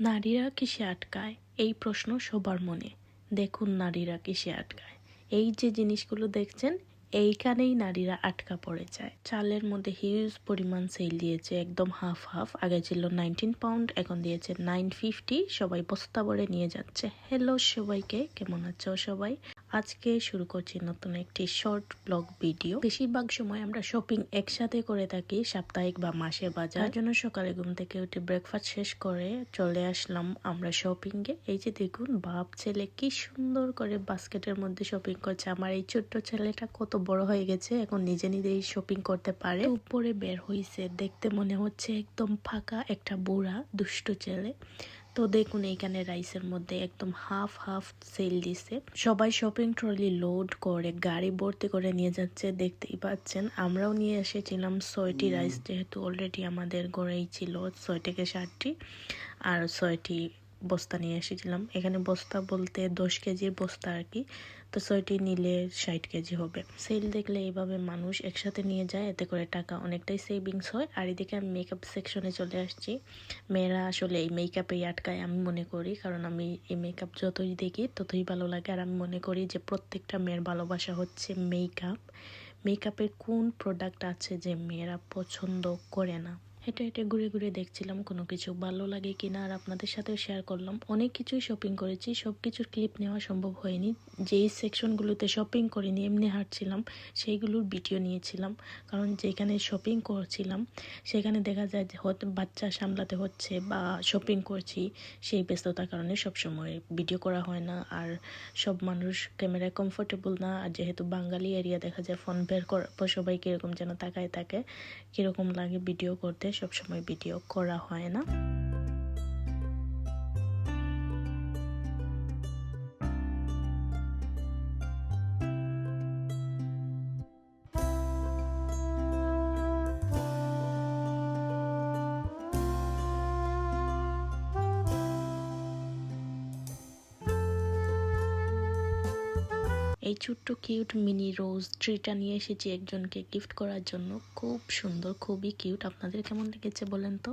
নারীরা কিসে আটকায়? এই প্রশ্ন সবার মনে। দেখুন নারীরা কিসে আটকায়। এই যে জিনিসগুলো দেখছেন, এইখানেই নারীরা আটকা পড়ে যায়। চালের মধ্যে হিউজ পরিমাণ সেল দিয়েছে, একদম হাফ হাফ আগে ছিল নাইনটিন পাউন্ড এখন দিয়েছে নাইন ফিফটি সবাই বস্তা ভরে নিয়ে যাচ্ছে। হ্যালো সবাইকে, কেমন আছো সবাই? আজকে শুরু করছি নতুন একটি শর্ট ব্লগ ভিডিও বেশিরভাগ সময় আমরা শপিং একসাথে করে থাকি, সাপ্তাহিক বা মাসের বাজার। জন্য সকালে ঘুম থেকে উঠে ব্রেকফাস্ট শেষ করে চলে আসলাম আমরা শপিং এ। এই যে দেখুন, বাপ ছেলে কি সুন্দর করে বাস্কেটের মধ্যে শপিং করছে। আমার এই ছোট্ট ছেলেটা কত বড় হয়ে গেছে, এখন নিজে নিজেই শপিং করতে পারে। উপরে বের হইছে, দেখতে মনে হচ্ছে একদম ফাঁকা একটা বুড়া, দুষ্ট ছেলে। তো দেখুন এইখানে রাইসের মধ্যে একদম হাফ হাফ সেল দিছে। সবাই শপিং ট্রলি লোড করে গাড়ি ভর্তি করে নিয়ে যাচ্ছে দেখতেই পাচ্ছেন। আমরাও নিয়ে এসেছিলাম ছয়টি রাইস যেহেতু অলরেডি আমাদের গড়েই ছিল ছয় থেকে সাতটি আর ছয়টি বস্তা নিয়ে এসেছিলাম। এখানে বস্তা বলতে দশ কেজির বস্তা আর কি। তো ছয়টি নিলে ষাট কেজি হবে। সেল দেখলে এইভাবে মানুষ একসাথে নিয়ে যায়, এতে করে টাকা অনেকটাই সেভিংস হয়। আর এদিকে আমি মেকআপ সেকশনে চলে আসছি। মেয়েরা আসলে এই মেকআপেই আটকায় আমি মনে করি, কারণ আমি এই মেকআপ যতই দেখি ততই ভালো লাগে। আর আমি মনে করি যে প্রত্যেকটা মেয়ের ভালোবাসা হচ্ছে মেকআপ মেকআপের কোন প্রোডাক্ট আছে যে মেয়েরা পছন্দ করে না? হেঁটে হেঁটে ঘুরে ঘুরে দেখছিলাম কোনো কিছু ভালো লাগে কিনা আর আপনাদের সাথেও শেয়ার করলাম। অনেক কিছুই শপিং করেছি সব কিছুর ক্লিপ নেওয়া সম্ভব হয়নি। যেই সেকশনগুলোতে শপিং করিনি, এমনি হাঁটছিলাম, সেইগুলোর ভিডিও নিয়েছিলাম। কারণ যেখানে শপিং করছিলাম, সেখানে দেখা যায় যে হয়তো বাচ্চা সামলাতে হচ্ছে বা শপিং করছি, সেই ব্যস্ততার কারণে সবসময় ভিডিও করা হয় না। আর সব মানুষ ক্যামেরায় কমফোর্টেবল না, আর যেহেতু বাঙালি এরিয়া দেখা যায় ফোন বের করার পর সবাই কীরকম যেন তাকায় থাকে, কীরকম লাগে ভিডিও করতে। সবসময় ভিডিও করা হয় না। এই ছোট্ট কিউট মিনি রোজ ট্রিটা নিয়ে এসেছি একজনকে গিফট করার জন্য। খুব সুন্দর, খুবই কিউট। আপনাদের কেমন লেগেছে বলেন তো?